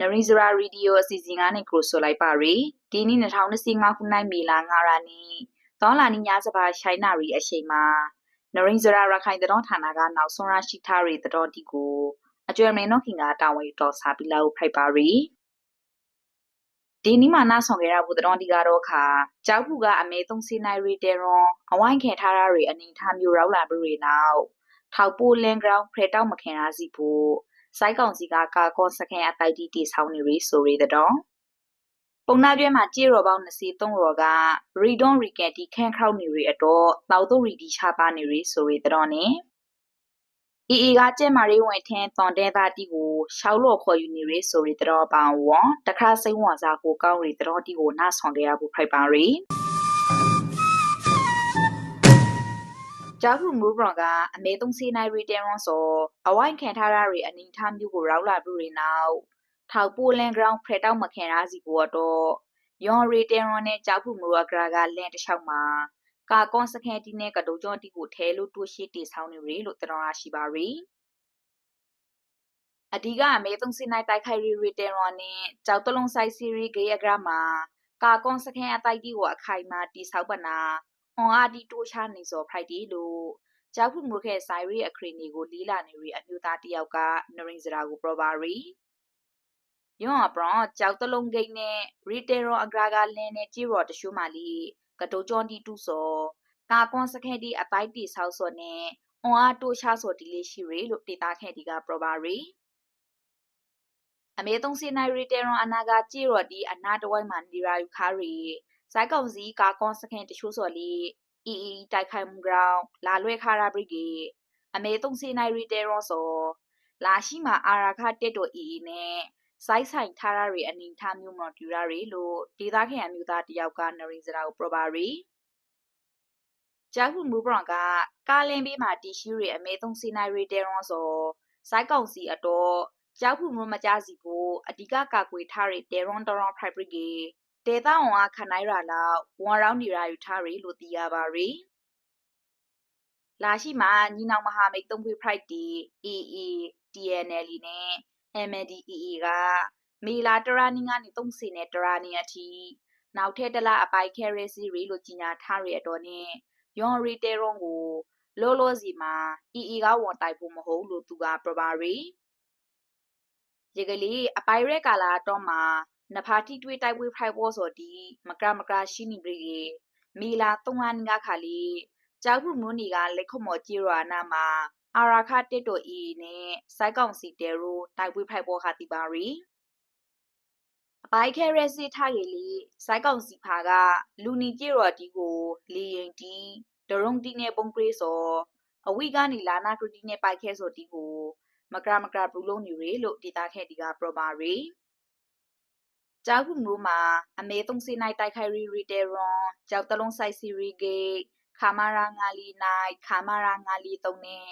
နရီဇရာရီဒီယိုအစီအစဉ်ကနေကိုဆိုလိုက်ပါရီဒီနေ့2025ခုနှစ်မေလ9ရက်နေ့သောလာနီညစပါရှိုင်းနာရီအချိန်မှာနရင်ဇရာရခိုင်တော်ဌာနကနောက်ဆုံးရရှိထားတဲ့တော်တီကိုအကျွမ်းမင်းတို့ခင်ကတာဝန်တော်စာပြီးလောက်ဖိုက်ပါရီဒီနေ့မှနားဆောင်ခဲ့ရဘူးတော်တီကတော့ခါကြောက်ခုကအမဲသုံးစီနိုင်ရီတဲရွန်အဝိုင်းခဲထားရတွေအနေထားမျိုးရောက်လာပြီးနောက်ထောက်ပိုလန်ဂရောင်းဖရတောက်မခင်ရစီဖို့ စိုက်ကောင်စီကကာကောစခင်အတိုက်တီတီဆောင်းနေရီဆိုရီတော့ပုံနာကျွဲမှာကြေရောပေါင်း23ရောကရီဒွန်ရီကက်တီခန့်ခေါက်နေရီအတော့တောက်တော့ရီတီချပါနေရီဆိုရီတော့နေအီအီကကျဲမာရီဝင်ထင်းတွန်တဲ့သားတီကိုရှောက်လို့ခေါ်ယူနေရီဆိုရီတော့ပန်ဝတခါစိမ့်ဝန်စားကိုကောင်းရီတော့တီကိုနားဆောင်ခဲ့ရဖို့ဖိုက်ပါရီ ဂျာဖူမူဘရကအမေသုံးစီနိုင်ရီတဲရွန်ဆိုအဝိုင်းခံထားရရီအနင်းထားမျိုးကိုရောက်လာပြီးရင်နောက်ထောက်ပိုလန်ဂရောင်းဖရက်တောက်မခံရစီကိုတော့ယွန်ရီတဲရွန်နဲ့ဂျာဖူမူရဂရာကလန်တလျှောက်မှာကာကွန်စခဲတီနဲ့ကဒိုကျော်တီကိုထဲလို့တိုးရှိတေဆောင်းနေရီလို့တော်ရရှိပါရီအဓိကအမေသုံးစီနိုင်တိုက်ခိုက်ရီရီတဲရွန်နဲ့ကြောက်တလုံးဆိုင်စီရီဂေယဂရမှာကာကွန်စခဲအတိုက်တီကိုအခိုင်မာတီဆောက်ပနာ အွန်အားဒီတိုးချနေစောဖိုက်တီလို့ကြောက်ခုမှုခဲ့ဆိုင်ရီအခရီနီကိုလီလာနေရီအမျိုးသားတယောက်ကနရင်စရာကိုပရပါရီယွန်အပရောကြောက်တလုံးဂိတ်နဲ့ရီတေရောအဂရာကလင်းနဲ့ជីရော်တရှုမာလီကတိုဂျွန်တီတူစောကာကွန်စခဲတီအတိုက်တီဆောက်စောနဲ့အွန်အားတိုးချစောတီလေးရှိရီလို့ဒေတာခဲ့တီကပရပါရီအမေသုံးစီနိုင်ရီတေရွန်အနာကជីရော်ဒီအနာတဝိုင်းမှာနေရာယူခါရီ ဇိုက်ကောင်စီကာကွန်စခင်တချို့စော်လီအီအီတိုက်ခိုက်မှုကြောင့်လာလွဲခါရာဘရိကေအမေသုံးစီနိုင်ရီတဲရောစောလာရှိမှာအာရာခတက်တိုအီအီနဲ့စိုက်ဆိုင်ထားရရီအနင်းထားမျိုးမတူရရီလို့ဒေသခံအမျိုးသားတယောက်ကနရင်စရာကိုပရပါရီဂျာခုမူဘရန်ကကာလင်းဘေးမှာတီရှိရီအမေသုံးစီနိုင်ရီတဲရောစောစိုက်ကောင်စီအတော့ကြောက်ဖူမမကြစီဖို့အဓိကကာကွယ်ထားတဲ့တေရွန်တရွန်ဖိုက်ဘရိကေ ဒေသဝန်အားခနိုင်ရာလောက်ဝန်ရောင်းနေရာယူထားရီလို့သိရပါရီလာရှိမှာညီနောင်မဟာမိတ်သုံးဖွဲ့ Pride တီ AA TNL နဲ့ MNDEE ကမေလာတရာနီကနေ30နဲ့တရာနီအထိနောက်ထပ်တလအပိုက်ခဲရဲစီရီလို့ကြီးညာထားရတော့နဲ့ယွန်ရီတဲရွန်ကိုလောလောစီမှာ EE ကဝန်တိုက်ဖို့မဟုတ်လို့သူကပရပါရီရေကလေးအပိုင်ရဲကာလာတော့မှာ နဖာတိတွေးတိုက်ပွဲဖိုက်ဘောဆိုဒီမကရမကရရှိနေပြီမီလာတုံဟန်ငါခါလီကြောက်ခုမွနီကလက်ခမော်ကြီးရနာမှာအာရာခတစ်တိုအီနဲ့စိုက်ကောင်စီတဲရိုတိုက်ပွဲဖိုက်ဘောခတိပါရီအပိုက်ခဲရဲစီထားရည်လီစိုက်ကောင်စီဖာကလူနီကြရော်ဒီကိုလီရင်တီဒရုံတီနဲ့ပုံကရေးစောအဝိကနေလာနာကရီနဲ့ပိုက်ခဲဆိုဒီကိုမကရမကရဘူးလုံးနေရလို့ဒေတာခဲ့ဒီကပရပါရီ ကြောက်ခုမျိုးမှာအမေသုံးစီနိုင်တိုက်ခိုက်ရီရီတဲရွန်ကြောက်တလုံးဆိုင်စီရီဂိတ်ခါမာရာငါလီနိုင်ခါမာရာငါလီတုံနဲ့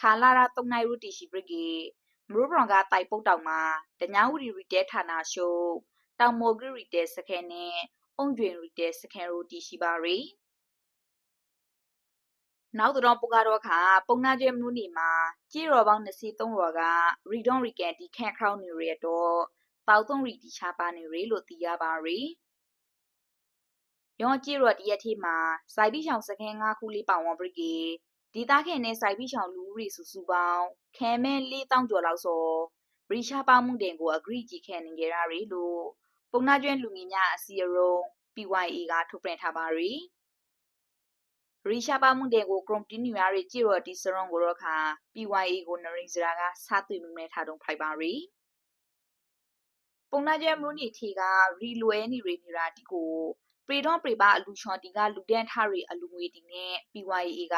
ခါလာရာတုံနိုင်ရူတီရှိပရိကေမရူဘရွန်ကတိုက်ပုတ်တောင်မှာတညာဝရီရီတဲဌာနရှုတောင်မိုဂရီရီတဲစခဲနဲ့အုံကျွင်ရီတဲစခဲရိုတီရှိပါရီနောက်တော့ပူကတော့ခါပုံနာကျဲမနူးနေမှာကြေရော်ပေါင်း23ရော်ကရီဒွန်ရီကန်တီခန့်ခေါင်းနေရတော့ ပေါသုံးရီတီချပါနေရလို့သိရပါရီယောကြည့်ရတရက်ထိမှာစိုက်ပြီးချောင်စခန်း၅ခုလေးပါဝန်ပရိကေဒီသားခင်နဲ့စိုက်ပြီးချောင်လူရီစုစုပေါင်းခဲမဲလေးတောင်းကျော်လောက်ဆိုဘရီရှာပါမှုတင်ကိုအဂရိကြီးခဲနေကြရရီလို့ပုံနာကျွဲလူငင်များအစီအရုံး PYA ကထုတ်ပြန်ထားပါရီရီရှာပါမှုတဲ့ကိုကရွန်တီနီယာရီကြည့်ရတီစရွန်ကိုတော့ခါ PYA ကိုနရင်စရာကစားသွေးမှုနဲ့ထားတော့ဖိုက်ပါရီ ပုံနာကျဲမလို့နေထီကရီလွဲနေရနေတာဒီကိုပရီတော့ပရီပါအလူချော်တီကလူဒန်ထားရီအလူငွေတီနဲ့ PYA က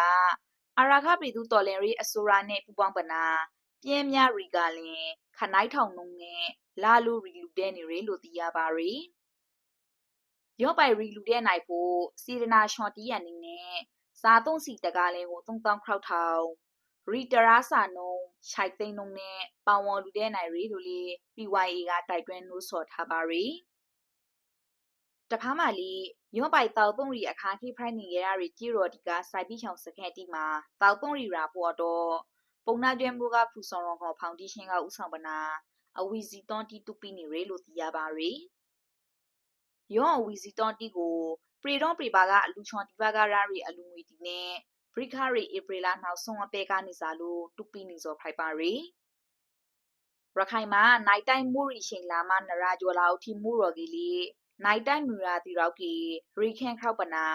အရာခပရီသူတော်လင်ရီအဆိုရာနဲ့ပူပေါင်းပနာပြင်းများရီကလင်ခနိုင်ထောင်နှုံနဲ့လာလူရီလူဒဲနေရလို့သိရပါရီရော့ပိုင်ရီလူဒဲနိုင်ဖို့စီရနာရှော်တီရနေနဲ့စားသုံးစီတကားလင်းကို3000ခေါက်ထောင် ရီတရာစာနုံခြိုက်သိန်းလုံးနဲ့ပောင်ဝေါ်လူတဲ့နိုင်ရီတို့လေ PYA ကတိုက်တွန်းလို့ဆော်ထားပါရီတဖားမလီညွန့်ပိုက်တောက်သုံးရီအခါခိဖိုင်နေရရီကြည်ရော်ဒီကစိုက်ပြီးချောင်စခက်တီမှာတောက်သုံးရီရာဖို့တော့ပုံနာကျွဲမှုကဖူဆောင်ရောခေါဖောင်ဒေးရှင်းကဥဆောင်ပနာအဝီစီတွန်တီတူပီနေရလို့သိရပါရယ်ယောအဝီစီတွန်တီကိုပရီတော့ပရီပါကအလူချွန်တီပါကရာရီအလူငွေတီနဲ့ ဘရိခရီဧပြီလာနောက်ဆုံးအပဲကနေစားလို့တူပီနေစောဖိုက်ပါရယ်ရခိုင်မှာနိုင်တိုင်းမူရီရှိန်လာမနရာကျော်လာအထိမူရော်ကလေးနိုင်တိုင်းမူရာတီရောက်ကြီးရီခန်ခောက်ပနာ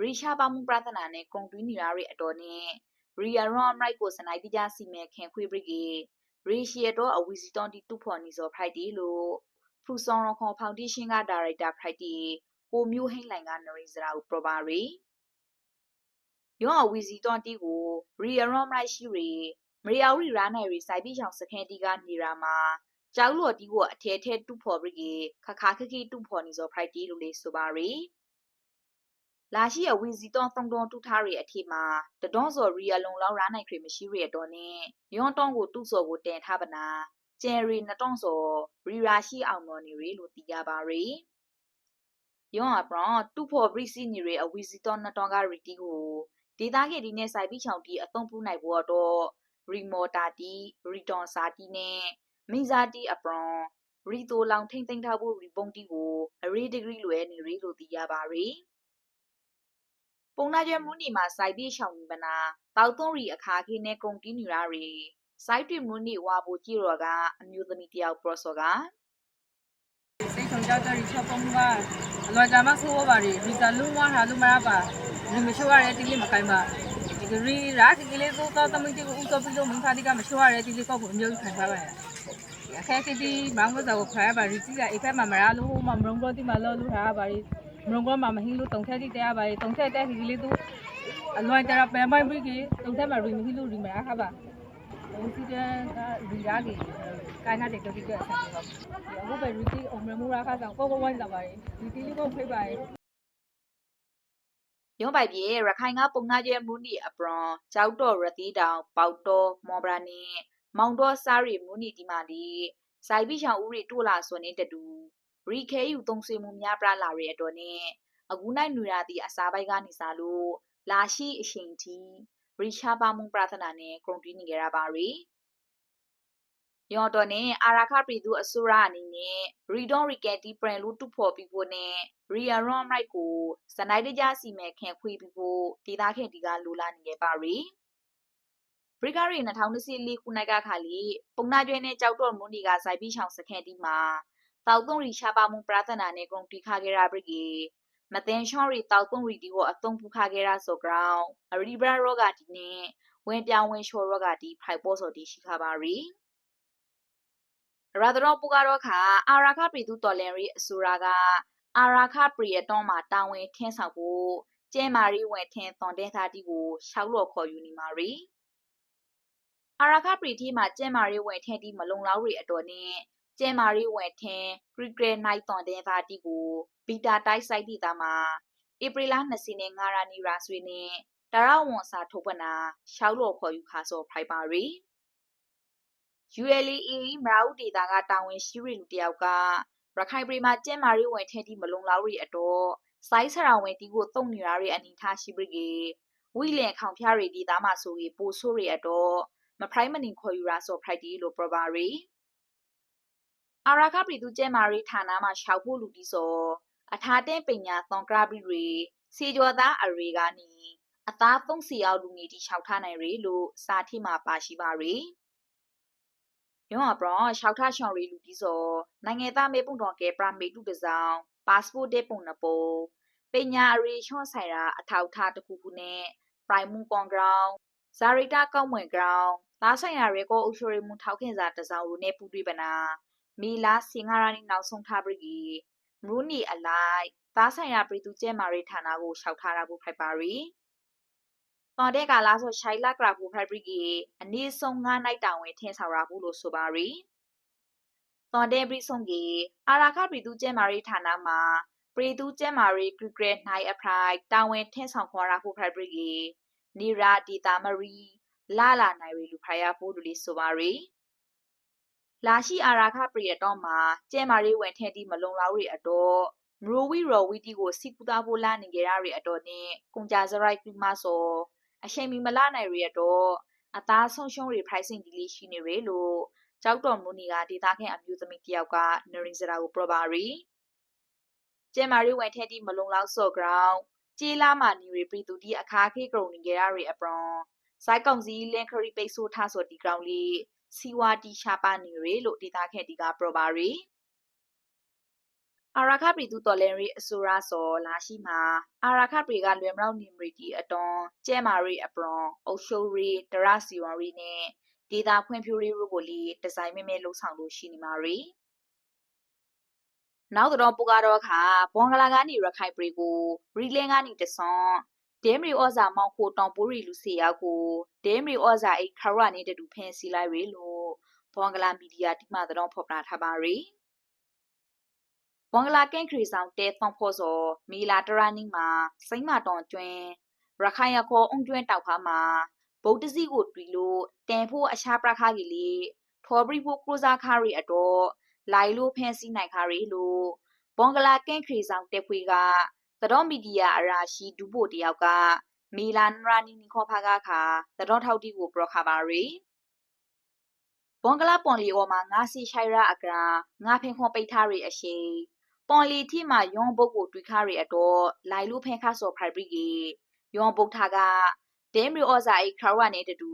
ရီရှာပါမှုပရသနာနဲ့ကွန်တွီနီရာရီအတော်နဲ့ရီယာရွန်အမိုက်ကိုစနိုက်တိကြစီမဲခင်ခွေပရိကေရီရှီယတော့အဝီစီတွန်တီတူဖော်နီဇော်ဖရိုက်တီလို့ဖူဆောင်ရခွန်ဖောင်ဒေးရှင်းကဒါရိုက်တာဖရိုက်တီကိုမျိုးဟိန်လိုင်ကနရီစရာကိုပရပါရီ ယောအဝီစီတွန်တီကိုရီယာရွန်မိုက်ရှိရီမရီယာဝရီရာနိုင်ရီစိုက်ပြီးချောင်စခဲတီကနေရာမှာကျောက်လော်တီကိုအထဲထဲတူဖော်ပရိကေခခခခိတူဖော်နီဇော်ဖရိုက်တီလို့လေးဆိုပါရီလာရှိအဝီစီတော့တုံတုံတူထားရအထိမှာတဒွန်စော်ရီယလုံလောက်ရနိုင်ခရမရှိရတော့နဲ့ယွန်တောင်းကိုတူစော်ကိုတင်ထားပနာကျယ်ရီနတောင်းစော်ရီရာရှိအောင်တော်နေရလို့သိရပါရီယွန်အပရတူဖို့ဘရီစီနေရအဝီစီတော့နတောင်းကရီတီကို ဒေတာကေဒီနဲ့စိုက်ပြီးချောင်တီအသုံးပြုနိုင်ဖို့တော့ရီမော်တာတီရီတွန်စာတီနဲ့မိဇာတီအပရွန်ရီတိုလောင်ထိမ့်သိမ့်ထားဖို့ရီပုံတီကိုအရီဒီဂရီလွယ်နေရလို့သိရပါရီပုံနာကျမူနီမှာစိုက်ပြီးရှောင်းပနာတောက်သုံးရီအခါခေနဲ့ကုန်တီးနီရာရီစိုက်တွမူနီဝါဘူကြည့်ရောကအမျိုးသမီးတယောက်ပရော့စောကစိတ်ဆုံးကြောက်တဲ့ချက်ပုံကအလွယ်ကမဆိုးပါရီဒီကလုံးဝဟာလုံးမရပါဒီ မရှိရတဲ့တိလေးမကိုင်းပါဒီကရီရာကလေးကိုတော့တမင်တီကိုဥတော်ပြီးလို့မင်းဖာဒီကမရှိရတဲ့တိလေးကိုအမျိုးခံပါပါအခက်အခဲဒီမောင်ကစားကိုခရပါရီစီကအိဖက်မှာမရလို့မမရုံတော့ဒီမှာလောလို့ထားပါရီမရုံကမှာမဟင်းလို့တုံထက်တိတရားပါရီတုံထက်တဲ့ခီလေးသူအလွယ်တရာပန်ပိုင်ပြီးကတုံထက်မှာရီမဟင်းလို့ရီမရခပါဦးစီတဲ့ဒီရာကြီးကိုင်းတဲ့တော်တိကအဆက်ပါအခုပဲရီတီအုံမမူရာခါဆောင်ကိုကိုဝိုင်းလာပါရီဒီတီလေးကိုဖိတ်ပါရီ ရုံးပိုက်ပြေရခိုင်ကပုံနာကျဲမူနီအပရွန်ကြောက်တော့ရတိတောင်ပေါတော့မော်ဘရာနီမောင်တော့စားရီမူနီဒီမာဒီစိုက်ပြီးချောင်ဦးရီတိုးလာစွနေတတူရီခဲယူသုံးဆွေမှုများပြလာရဲ့အတော်နဲ့အခုနိုင်နူရာတီအစာပိုက်ကနေစားလို့လာရှိအရှင်တီရီရှာပါမှုပရသနာနဲ့ဂရုံတီးနေကြတာပါရီ ယောတော်နဲ့အာရာခပရီသူအစိုးရအနေနဲ့ရီဒွန်ရီကက်တီပရန်လူတူဖော်ပြီးဖို့နဲ့ရီယာရွန်မိုက်ကိုစနိုက်တကြစီမဲ့ခင်ခွေးပြီးဖို့ဒေတာခင်တီကလိုလာနေခဲ့ပါရီဘရိဂရီ2024ခုနှစ်ကခါလီပုံနာကျွဲနဲ့ကြောက်တော်မွန်ဒီကဇိုက်ပြီးချောင်စခဲတီမှာတောက်သုံးရီရှာပါမှုပရသနာနဲ့ဂရုံတီခါခဲ့ရာဘရိဂီမသင်ရှော့ရီတောက်သုံးရီဒီကိုအသုံးပြုခါခဲ့ရာဆိုဂရောင်းအရီဘရာရောဂါဒီနဲ့ဝင်ပြောင်းဝင်ရှော့ရောဂါဒီဖိုက်ပေါ်ဆိုဒီရှိခါပါရီ ရာဒရောပူကတော့ခါအာရာခပရီသူတော်လန်ရီအဆိုရာကအာရာခပရီရတွန်းမှာတာဝန်ထင်းဆောင်ဖို့ကျဲမာရီဝင်ထင်းသွန်တဲ့သားတီကိုရှောက်လော်ခေါ်ယူနေမာရီအာရာခပရီတီမှာကျဲမာရီဝင်ထင်းတီမလုံလောက်ရီအတော်နဲ့ကျဲမာရီဝင်ထင်းဂရီဂရနိုင်သွန်တဲ့သားတီကိုဘီတာတိုက်ဆိုင်တီသားမှာဧပြီလ20နဲ့9ရာနီရာဆွေနဲ့တရဝန်စာထုတ်ပနာရှောက်လော်ခေါ်ယူခါစောဖိုက်ပါရီ ULAE မရာဦးဒေတာကတာဝန်ရှိရီလူတယောက်ကရခိုင်ပြည်မှာကျင်းမာရီဝင်ထဲတီမလုံလောက်ရီအတော့စိုင်းဆရာဝင်တီကိုတုံနေရတဲ့အနေထားရှိပြီကေဝီလင်ခေါင်ဖျားရီဒီသားမှာဆိုရင်ပိုဆိုးရီအတော့မဖရိုင်းမနင်ခေါ်ယူရာဆိုဖရိုက်တီလို့ပြပါရီအာရာခပြည်သူကျဲမာရီဌာနမှာရှောက်ဖို့လူတီဆိုအထာတဲ့ပညာသွန်ကရာဘီရီစီကျော်သားအရေကနီအသားသုံးစီအောင်လူငယ်တီရှောက်ထားနိုင်ရီလို့စာထိမှာပါရှိပါရီ ယောအပရရှောက်ထရှောင်ရီလူဒီစောနိုင်ငံသားမေပုံတော်ကဲပရမေတုတစောင်းပါစပို့တဲ့ပုံနပိုပညာရီချွန်ဆိုင်ရာအထောက်ထားတစ်ခုခုနဲ့ပရိုင်မူကွန်ဂရောင်းဇာရီတာကောက်မွင်ဂရောင်းသားဆိုင်ရာရေကိုအုပ်ချုပ်မှုထောက်ခင်စာတစောင်းလူနဲ့ပူတွေ့ပနာမီလာစင်္ဂရာနီနောက်ဆုံးထားပြီမရူနီအလိုက်သားဆိုင်ရာပြည်သူကျဲမာရီဌာနကိုရှောက်ထားတာဖို့ဖိုက်ပါရီ တော်တဲ့ကာလာဆိုရှိုင်လာကရာဘူဖရိုက်ဘရီကီအနည်းဆုံး9နိုင်တောင်ဝင်ထင်းဆောင်ရဘူးလို့ဆိုပါရီတော်တဲ့ဘရီဆုံကီအာရာခပြည်သူကျဲမာရီဌာနမှာပြည်သူကျဲမာရီဂရဂရနိုင်အဖရိုက်တောင်ဝင်ထင်းဆောင်ခေါ်ရဖို့ဖရိုက်ဘရီကီနီရာဒီတာမရီလာလာနိုင်ရီလူဖရိုက်ဖို့လူလေးဆိုပါရီလာရှိအာရာခပရိယတော်မှာကျဲမာရီဝင်ထဲတီမလုံလောက်ရီအတော့မရိုဝီရောဝီတီကိုစီကူတာဖို့လာနေကြရရီအတော်နဲ့ကွန်ကြဇရိုက်ပြမဆို အချိန်မီမလာနိုင်ရတော့အသားဆုံးရှုံးတွေ pricing ဒီလေးရှိနေရလို့ကြောက်တော်မူနီကဒေသခံအမျိုးသမီးတယောက်ကနရင်စရာကိုပြောပါရီကျဲမာရီဝင်ထဲတီမလုံလောက်စော့ဂရောင်းကြေးလာမာနီရီပရီတူတီအခါခေကရုံနေကြရရီအပရွန်စိုက်ကောင်စီလင်ခရီပိတ်ဆိုးထားစော်ဒီဂရောင်းလီစီဝါတီရှာပါနီရီလို့ဒေသခံတီကပြောပါရီ အာရာခပရီသူတော်လန်ရီအဆိုရာစောလာရှိမှာအာရာခပရီကလွယ်မလောက်နေမရီတီအတွန်ကျဲမာရီအပရွန်အုတ်ရှိုရီဒရစီဝရီနဲ့ဒေတာဖွံ့ဖြိုးရေးရုပ်ကိုလီဒီဇိုင်းမဲမဲလှုပ်ဆောင်လို့ရှိနေမှာရီနောက်တော့ပူကတော့ခါဘွန်ဂလာကနေရခိုင်ပရီကိုရီလင်းကနေတဆွန်ဒဲမရီဩဇာမောင်ခိုတောင်ပိုးရီလူစီရောက်ကိုဒဲမရီဩဇာအိခရနဲ့တူဖင်စီလိုက်ရီလို့ဘွန်ဂလာမီဒီယာတိမတော့ဖော်ပြထားပါရီ ဘွန်ဂလာကင်ခရီဆောင်တဲသွန်ဖို့စောမီလာတရနီမှာစိမ့်မတော်ကျွင်းရခိုင်ရခေါ်အုံကျွင်းတောက်ဖားမှာဗုဒ္ဓစီကိုတွီလို့တန်ဖို့အရှာပရခါကြီးလေထော်ဘရီဖို့ကရိုဇာခါရီအတော့လိုက်လို့ဖန်စီနိုင်ခါရီလို့ဘွန်ဂလာကင်ခရီဆောင်တက်ခွေကသတော်မီဒီယာအရာရှိဒူဖို့တယောက်ကမီလန်ရာနီနီခေါ်ဖာကခါသတော်ထောက်တီကိုပရခါပါရီဘွန်ဂလာပွန်လီအော်မှာငါစီရှိုင်ရာအကရာငါဖင်ခွန်ပိတ်ထားရီအရှိ ပွန်လီတီမှာယွန်ဘုတ်ကိုတွေ့ခါရီအတော့လိုက်လို့ဖင်ခါဆော်ဖိုင်ဘရီကယွန်ဘုတ်ထားကဒဲမရီဩဇာအိခါရဝနဲ့တူ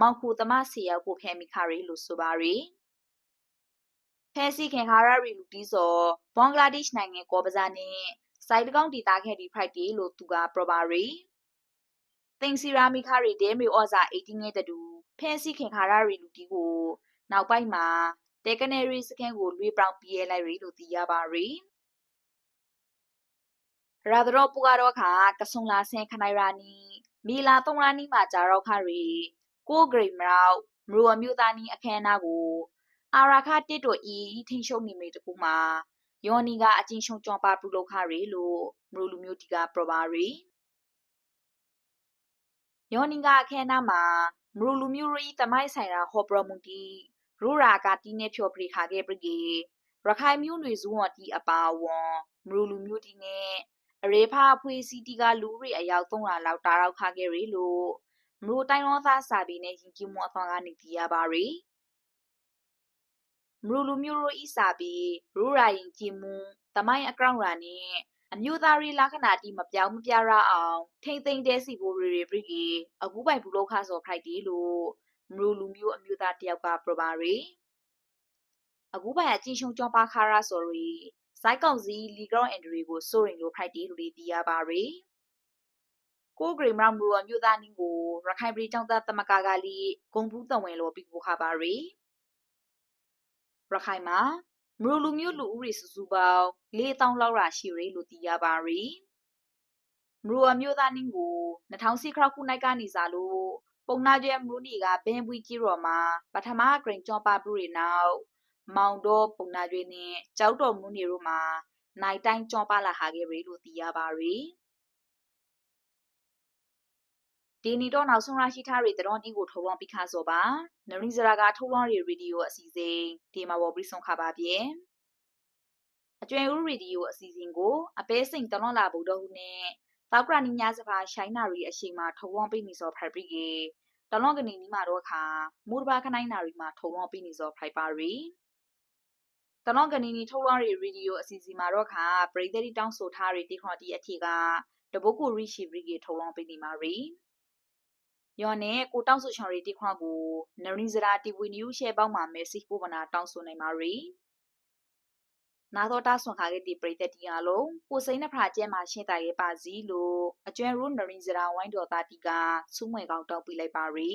မောင်ခုသမစီယောက်ကိုဖဲမိခါရီလို့ဆိုပါရီဖဲစီခင်ခါရရီလူတီးစောဘင်္ဂလားဒေ့ရှ်နိုင်ငံကောပဇာနဲ့စိုက်တကောင်းတီတာခဲ့ဒီဖရိုက်တီလို့သူကပရပါရီတင်စီရာမီခါရီဒဲမရီဩဇာ18ရဲ့တူဖဲစီခင်ခါရရီလူတီးကိုနောက်ပိုင်းမှာ တေကနေရီစကန်ကိုလွေပြောင်ပြဲလိုက်ရီလို့သိရပါရီရာဒရောပူကတော့ခါကဆုံလာဆင်ခနိုင်ရာနီမီလာသုံးရာနီမှာဂျာရောက်ခရီကိုဂရိမရောက်မရူအမျိုးသားနီအခမ်းအနားကိုအာရာခတစ်တို့ဤထိန်ရှုံနေမိတကူမှာယောနီကအချင်းရှုံကြောပါပြုလုပ်ခရီလို့မရူလူမျိုးတီကပရပါရီယောနီကအခမ်းအနားမှာမရူလူမျိုးရီတမိုင်းဆိုင်ရာဟောပရမူတီ ရူရာကတီနေဖြောပရိခါခဲ့ပရိရခိုင်မျိုးနွေဇူဝတီအပါဝွန်မရူလူမျိုးတီနဲ့အရေဖာဖွေးစီတီကလူရီအယောက်300လောက်တာရောက်ခခဲ့ရီလို့မရိုတိုင်းရောသားစာပေနဲ့ယဉ်ကျေးမှုအဖော်ကနေသိရပါရီမရိုလူမျိုးရိုဤစာပေရူရာယဉ်ကျေးမှုတမိုင်းအကောင့်ရာနဲ့အမျိုးသားရီလက္ခဏာတီမပြောင်းမပြရအောင်ထိမ့်သိမ့်တဲ့စီဘိုရီရီပရိကေအခုပိုင်ဘူးလောက်ခဆော်ခိုက်တီလို့ မရိုလူမျိုးအမျိုးသားတယောက်ကပြပါရီအခုပိုင်အချင်းရှုံကြောပါခါရာဆိုရီစိုက်ကောင်စီလီဂရော့အန်ဒရီကိုစိုးရင်လိုဖိုက်တီလူတွေတီးရပါရီကိုဂရီမရမူအမျိုးသားနင်းကိုရခိုင်ပြည်ကျောင်းသားတမကာကလီဂုံဘူးတဝင်လိုပြီးကိုခပါရီရခိုင်မှာမရူလူမျိုးလူဦးရေစုစုပေါင်း4000လောက်ရာရှိရီလို့သိရပါရီမရူအမျိုးသားနင်းကို2010ခရခုနိုင်ကနေစားလို့ ပုံနာကျဲမရူနီကဘင်ပွီကြီးရော်မှာပထမဂရင်ကျော်ပါပူရီနောက်မောင်တော့ပုံနာကျွေးနဲ့ကြောက်တော်မူနေတို့မှာနိုင်တိုင်းကြောပါလာဟာခဲ့ရီလို့သိရပါရီဒီနီတော့နောက်ဆုံးရရှိထားတဲ့တော်တီကိုထုတ်လွှင့်ပြီးခါစောပါနရီဇရာကထုတ်လွှင့်ရရေဒီယိုအစီအစဉ်ဒီမှာပေါ်ပြီးဆုံးခပါပြေအကျွဲဦးရေဒီယိုအစီအစဉ်ကိုအပဲစိန်တလွန်လာဗုဒ္ဓဟုနဲ့ သောက်ကရနီညာစပါရှိုင်းနာရီအရှိန်မှာထုတ်လွှင့်ပြီးနေစောဖရိုက်ပြီးကေတလွန်ကနေနီမှာတော့ခါမူတဘာခနိုင်နာရီမှာထုတ်လွှင့်ပြီးနေစောဖရိုက်ပါရီတနော့ကနေနီထုတ်လွှင့်ရေးရေဒီယိုအစီအစဉ်မှာတော့ခါပရိသတ်တီတောင်းဆိုထားတဲ့တီခွန်တီအထီကတပုတ်ကိုရီရှိဘရီကေထုတ်လွှင့်ပေးနေမှာရီယောနဲ့ကိုတောင်းဆိုချောင်ရီတီခွန်ကိုနရီဇရာတီဝီနျူရှဲပေါင်းမှာမဲဆေ့ပို့မနာတောင်းဆိုနိုင်မှာရီ နာတော်တာဆွန်ခါခဲ့တီပရိသတ်တီအလုံးကိုစိန်နှဖရာကျဲမှာရှင်းတိုင်ရဲ့ပါစီလို့အကျွဲရူနရီဇရာဝိုင်းတော်သားတီကစူးမွေကောင်းတောက်ပြလိုက်ပါရီ